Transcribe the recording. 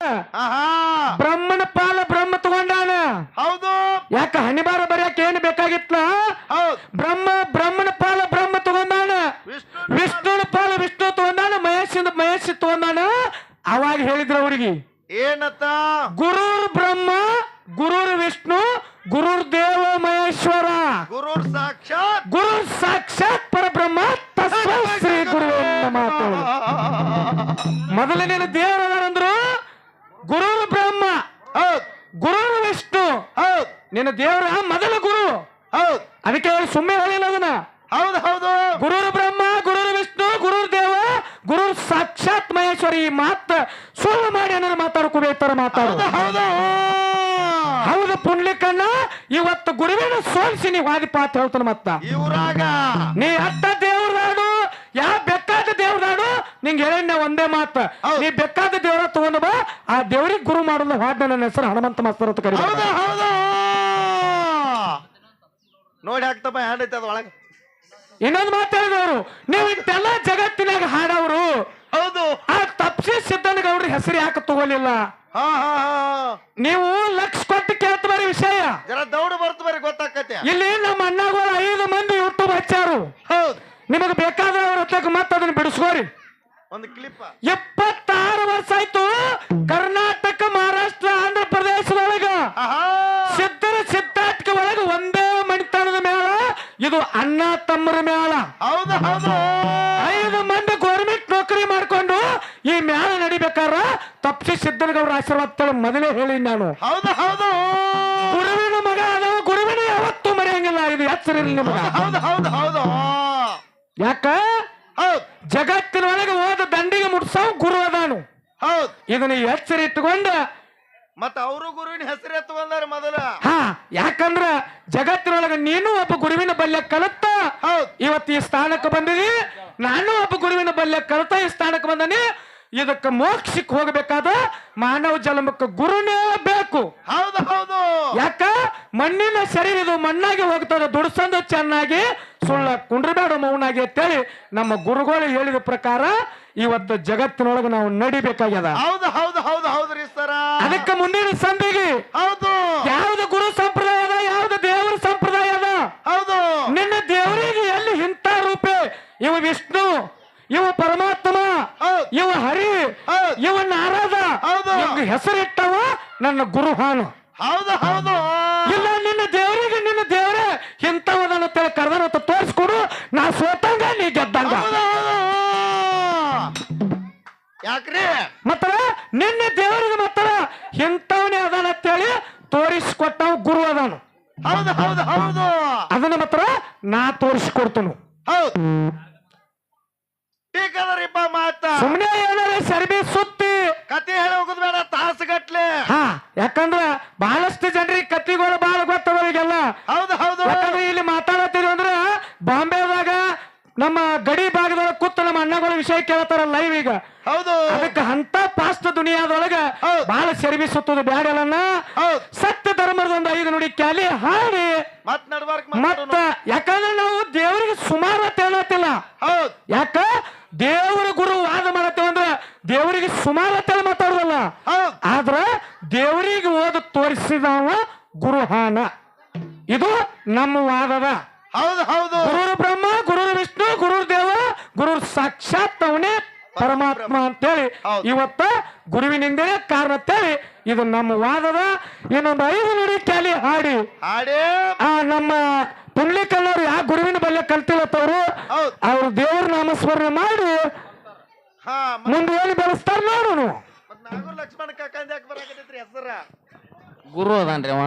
ಆಹಾ. ಬ್ರಹ್ಮನ ಪಾಲ ಬ್ರಹ್ಮ ತಗೊಂಡಾನ? ಹೌದು. ಯಾಕ ಹನಿಬಾರ ಬರ್ಯಾಕ ಏನ್ ಬೇಕಾಗಿತ್ತ ಬ್ರಹ್ಮ ಬ್ರಹ್ಮನ ಪಾಲ ಬ್ರಹ್ಮ ತಗೊಂಡಾನ? ವಿಷ್ಣು ವಿಷ್ಣುನ ಪಾಲ ವಿಷ್ಣು ತಗೊಂಡಾನ? ಮಹೇಶಿಂದ ಮಹೇಶ್ ತಗೊಂಡಾನ? ಅವಾಗ ಹೇಳಿದ್ರ ಅವ್ರಿಗೆ ಏನತ್ತ? ಗುರುರ್ ಬ್ರಹ್ಮ ಗುರುರ್ ವಿಷ್ಣು ಗುರುರ್ ದೇವ ಮಹೇಶ್ವರ. ಗುರುರ್ ಸಾಕ್ಷಾತ್. ಗುರು ಸಾಕ್ಷಾತ್ ಪರಬ್ರಹ್ಮ ತಸ್ಮೈ ಶ್ರೀ ಗುರು ಮಾತು ಮೊದಲನೇ ದೇವರದಾರಂದ್ರು ಗುರುರ್ ಬ್ರಹ್ಮ ಹೌದ್ ಗುರುರ್ ವಿಷ್ಣು ಹೌದ್. ನಿನ್ನ ದೇವರ ಮೊದಲ ಗುರು. ಹೌದ್. ಅದಕ್ಕೆ ಅವ್ರು ಸುಮ್ಮನೆ ಹೇಳಿಲ್ಲ ಅದನ್ನ. ಹೌದು ಹೌದು. ಗುರುರ್ ಬ್ರಹ್ಮ ಗುರುರ್ ವಿಷ್ಣು ಗುರುರ್ ದೇವ ಗುರು ಸಾಕ್ಷಾತ್ ಮಹೇಶ್ವರಿ ಮಾತ ಸುಳ್ಳು ಮಾಡಿ ಏನಾರ ಮಾತಾಡ್ಕೋಬೇಕಾರ ಮಾತಾಡು. ಹೌದು ಹೌದು. ಪುಣ್ಯಕಣ್ಣ ಇವತ್ತು ಗುರುವಿನ ಸೋಲ್ಸಿ ನೀವು ವಾದಿಪಾತ್ ಹೇಳ್ತಾನೆ ಮತ್ತ. ಇವ್ರಾಗ ನೀ ಅತ್ತ ನಿಂಗೆ ಹೇಳಿ ಒಂದೇ ಮಾತು. ಹೌದು. ನೀ ಬೇಕಾದ ದೇವರ ತಗೊಂಡು ಬಾ ಆ ದೇವ್ರಿಗೆ ಗುರು ಮಾಡಲು ಹಾಡ್ ನನ್ನ ಹೆಸರು ಹನುಮಂತ ಮಾಸ್ತರ್ ಅಂತ ಕರೀತಾರೆ ಹೌದು ಹೌದು. ನೋಡಿ ಹಾಕ್ತಪ್ಪ ಹ್ಯಾಂಡ್ ಐತೆ ಅದ ಒಳಗೆ. ಇನ್ನೊಂದು ಮಾತು ಹೇಳಿದವರು ನೀವು ಇಂತೆಲ್ಲ ಜಗತ್ತಿನಾಗ ಹಾಡವರು. ಹೌದು. ಆ ತಪ್ಸಿ ಸಿದ್ದನಗೌಡ್ರ ಹೆಸರು ಯಾಕೆ ತಗೊಲಿಲ್ಲ ಹಾ ಹಾ ಹಾ. ನೀವು ಲಕ್ಷ ಕೊಟ್ಟು ಬರ ವಿಷಯ. ಜರ ದೌಡ್ ಬರ್ತ ಬರೀ ಗೊತ್ತಾಕತ್ತೆ ಇಲ್ಲಿ ನಮ್ಮ ಅಣ್ಣಗಳು ಐದು ಮಂದಿ ಯೂಟ್ಯೂಬ್ ಹಚ್ಚಾರು. ಹೌದು. ನಿಮಗೆ ಬೇಕಾದ್ರೆ ಅವ್ರ ಹತ್ತಕ್ಕೆ ಮತ್ತೆ ಅದನ್ನ ಬಿಡಿಸ್ಕೋರಿ. ಒಂದು ಕ್ಲಿಪ್ ಎಪ್ಪತ್ತಾರು ವರ್ಷ ಆಯ್ತು ಕರ್ನಾಟಕ ಮಹಾರಾಷ್ಟ್ರ ಆಂಧ್ರ ಪ್ರದೇಶದೊಳಗ ಸಿದ್ಧರ ಸಿದ್ಧಾರ್ಥಕ ಒಳಗ ಒಂದೇ ಮಣಿತನದ ಮೇಳ ಇದು ಅಣ್ಣ ತಮ್ಮರ ಮೇಳ. ಹೌದು ಹೌದು. ಐದು ಮಂದಿ ಗೌರ್ಮೆಂಟ್ ನೌಕರಿ ಮಾಡ್ಕೊಂಡು ಈ ಮೇಳ ನಡಿಬೇಕಾರ ತಪ್ಸಿ ಸಿದ್ದನಗೌಡ್ರ ಆಶೀರ್ವಾದ ತಳ ಮೊದಲೇ ಹೇಳಿ ನಾನು. ಹೌದು ಹೌದು. ಗುರುವಿನ ಮಗ ಅದ ಗುರುವಿನ ಯಾವತ್ತೂ ಮರೆಯಂಗಿಲ್ಲ ಇದು ಹೆಸರಿಲ್ಲ ನಿಮಗ. ಹೌದು ಹೌದು ಹೌದು ಯಾಕ? ಜಗತ್ತಿನ ಜಗತ್ತಿನೊಳಗೆ ಹೋದ ಮುಟ್ಸವ್ ಗುರು ಅದಾನು. ಹೌದ್. ಇದನ್ನ ಎಚ್ಚರಿಟ್ಟುಕೊಂಡ ಮತ್ತ ಅವರು ಗುರುವಿನ ಹೆಸರು ಎತ್ತು ಬಂದಾರ ಮೊದಲ. ಹಾ ಯಾಕಂದ್ರ ಜಗತ್ತಿನೊಳಗ ನೀನು ಒಬ್ಬ ಗುರುವಿನ ಬಲ್ಯ ಕಲತ್ತ. ಹೌದ್. ಇವತ್ತು ಈ ಸ್ಥಾನಕ್ಕೆ ಬಂದಿದಿ. ನಾನು ಒಬ್ಬ ಗುರುವಿನ ಬಲ್ಯ ಕಲತ ಈ ಸ್ಥಾನಕ್ಕೆ ಬಂದನಿ. ಇದಕ್ಕೆ ಮೋಕ್ಷಕ್ಕೆ ಹೋಗಬೇಕಾದ ಮಾನವ ಜನ್ಮಕ್ಕೆ ಗುರುನೇ ಬೇಕು. ಹೌದು ಹೌದು. ಯಾಕ? ಮಣ್ಣಿನ ಶರೀರ ಇದು ಮಣ್ಣಾಗಿ ಹೋಗ್ತದ ದುಡ್ಸಂದ ಚೆನ್ನಾಗಿ ಸುಳ್ಳ ಕುಂಡ್ರಬೇಡ ಮೌನಾಗಿ ಅಂತೇಳಿ ನಮ್ಮ ಗುರುಗಳು ಹೇಳಿದ ಪ್ರಕಾರ ಇವತ್ತು ಜಗತ್ತಿನೊಳಗೆ ನಾವು ನಡಿಬೇಕಾಗ್ಯದ. ಹೌದು ಹೌದು ಹೌದು ಹೌದ್ರಿ ಸರ. ಅದಕ್ಕೆ ಮುಂದಿನ ಸಂಧಿಗೆ ಹೌದು. ಯಾವ್ದು ಗುರು ಸಂಪ್ರದಾಯ ಅದ ಯಾವ್ದು ದೇವರ ಸಂಪ್ರದಾಯ ಅದ? ಹೌದು. ನಿನ್ನ ದೇವರಿಗೆ ಎಲ್ಲಿ ಇಂಥ ರೂಪೆ? ಇವ ವಿಷ್ಣು ಇವ ಪರಮಾತ್ಮ ಇವ ಹರಿ ಇವ ನಾರದ. ಹೆಸರಿಟ್ಟವ ನನ್ನ ಗುರು ಹಾನು ಹೌದು ಹೌದು. ನಿನ್ನ ದೇವರಿಗೆ ಮತ್ತದ ಇಂಥವನೇ ಅದಾನ ಅಂತೇಳಿ ತೋರಿಸ್ಕೊಟ್ಟವ ಗುರು ಅದಾನು. ಹೌದು ಹೌದು ಹೌದು. ಅದನ್ನ ಮಾತ್ರ ನಾ ತೋರಿಸ್ಕೊಡ್ತನು. ಹೌದು. ಮಾತ. ಸುಮ್ಮನೆ ಏನಾರ ಸರ್ಬಿ ಸುತ್ತಿ. ಕತೆ ಹೇಳಿ ಹೋಗುದ್ ಬೇಡ ತಾಸುಗಟ್ಲೆ ಹಾ ಯಾಕಂದ್ರ ಬಹಳಷ್ಟು ಜನರಿಗೆ ಕತ್ತಿಗಳು ಬಹಳ ಗೊತ್ತವ ಈಗೆಲ್ಲ ಹೌದು ಹೌದು ಯಾಕಂದ್ರೆ ಇಲ್ಲಿ ಮಾತಾಡತ್ತೀರಿ ಅಂದ್ರ ಬಾಂಬೆದಾಗ ನಮ್ಮ ಗಡಿ ಭಾಗದೊಳಗ ಕೂತು ನಮ್ಮ ಅಣ್ಣಗಳ ವಿಷಯ ಕೇಳತಾರ ಲೈವ್ ಈಗ. ಹೌದು. ಅದಕ್ಕೆ ಅಂತ ಪಾಸ್ಟ್ ದುನಿಯಾದೊಳಗ. ಬಹಳ ಸುತ್ತದ ಬ್ಯಾಡಲನ್ನ ಸತ್ಯ ಧರ್ಮದ ಒಂದು ಐದು ನುಡಿ ಕ್ಯಾಲಿ ಹಾಡಿ. ಮತ್ತ ಯಾಕಂದ್ರೆ ನಾವು ದೇವರಿಗೆ ಸುಮಾರು ಅಂತ ಹೇಳತ್ತಿಲ್ಲ. ಯಾಕ? ದೇವರ ಗುರು ವಾದ ಅಂದ್ರ ದೇವರಿಗೆ ಸುಮಾರು ಅಂತ ಮಾತಾಡುದಲ್ಲ. ಆದ್ರ ದೇವರಿಗೆ ಓದ ತೋರಿಸಿದವ ಗುರುಹಾನ ಇದು ನಮ್ಮ ವಾದದ. ಹೌದು ಹೌದು. ಗುರು ಬ್ರಹ್ಮ ಗುರು ವಿಷ್ಣು. ಗುರುರು ದೇವ ಗುರುರ್ ಸಾಕ್ಷಾತ್ ಅವನೇ ಪರಮಾತ್ಮ ಅಂತೇಳಿ. ಇವತ್ತ ಗುರುವಿನಿಂದ ಕಾರಣ ಅಂತೇಳಿ ಇದು ನಮ್ಮ ವಾದದ ಇನ್ನೊಂದು ಐದು ನುಡಿ ಕ್ಯಾಲಿ ಹಾಡಿ. ಹಾಡೇ. ಆ ನಮ್ಮ ಪುಂಡ್ಲಿಕಲ್ಲವರು ಯಾವ ಗುರುವಿನ ಬಲ್ಲೆ ಕಲ್ತಿಲ್ಲತ್ತವ್ರು? ಅವರು ಅವ್ರು ದೇವರ ನಾಮಸ್ಮರಣೆ ಮಾಡಿ ಹಾ ಮುಂದೆ ಏನು ಬೆಳೆಸ್ತಾರ ನೋಡು. ಲಕ್ಷ್ಮಣ ಕಾಕಂದ ಹೆಸರ? ಗುರು ಅದಾನ್ರಿ ಅವ.